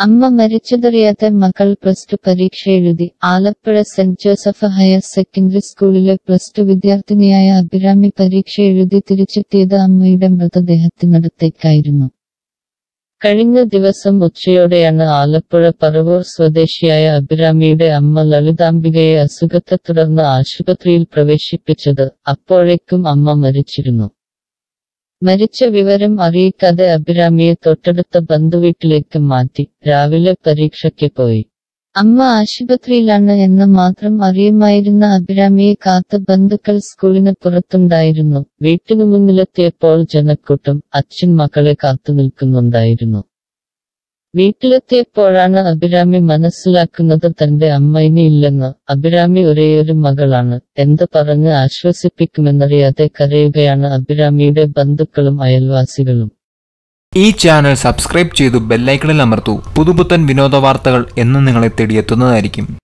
അമ്മ മരിച്ചതറിയാത്ത മകൾ plus two പരീക്ഷ എഴുതി Alappuzha Saint Joseph higher secondary സ്കൂളിലെ പ്ലസ് ടു വിദ്യാർത്ഥിനിയായ അഭിരാമി പരീക്ഷ എഴുതി തിരിച്ചെത്തിയത് അമ്മയുടെ മൃതദേഹത്തിനടുത്തേക്കായിരുന്നു. കഴിഞ്ഞ ദിവസം ഉച്ചയോടെയാണ് ആലപ്പുഴ പറവൂർ സ്വദേശിയായ അഭിരാമിയുടെ അമ്മ ലളിതാംബികയെ അസുഖത്തെ തുടർന്ന് ആശുപത്രിയിൽ പ്രവേശിപ്പിച്ചത്. അപ്പോഴേക്കും അമ്മ മരിച്ചിരുന്നു. മരിച്ച വിവരം അറിയിക്കാതെ അഭിരാമിയെ തൊട്ടടുത്ത ബന്ധുവീട്ടിലേക്ക് മാറ്റി. രാവിലെ പരീക്ഷയ്ക്ക് പോയി. അമ്മ ആശുപത്രിയിലാണ് എന്ന് മാത്രം അറിയുമായിരുന്ന അഭിരാമിയെ കാത്ത ബന്ധുക്കൾ സ്കൂളിന് പുറത്തുണ്ടായിരുന്നു. വീട്ടിനു മുന്നിലെത്തിയപ്പോൾ ജനക്കൂട്ടം അച്ഛൻ മക്കളെ കാത്തു നിൽക്കുന്നുണ്ടായിരുന്നു. വീട്ടിലെത്തിയപ്പോഴാണ് അഭിരാമി മനസ്സിലാക്കുന്നത് തന്റെ അമ്മയിനെ ഇല്ലെന്ന്. അഭിരാമി ഒരേയൊരു മകളാണ്. എന്ത് പറഞ്ഞ് ആശ്വസിപ്പിക്കുമെന്നറിയാതെ കരയുകയാണ് അഭിരാമിയുടെ ബന്ധുക്കളും അയൽവാസികളും. ഈ ചാനൽ സബ്സ്ക്രൈബ് ചെയ്തു ബെല്ലൈക്കണിൽ അമർത്തൂ. പുതുപുത്തൻ വിനോദ വാർത്തകൾ എന്ന് നിങ്ങളെ തേടിയെത്തുന്നതായിരിക്കും.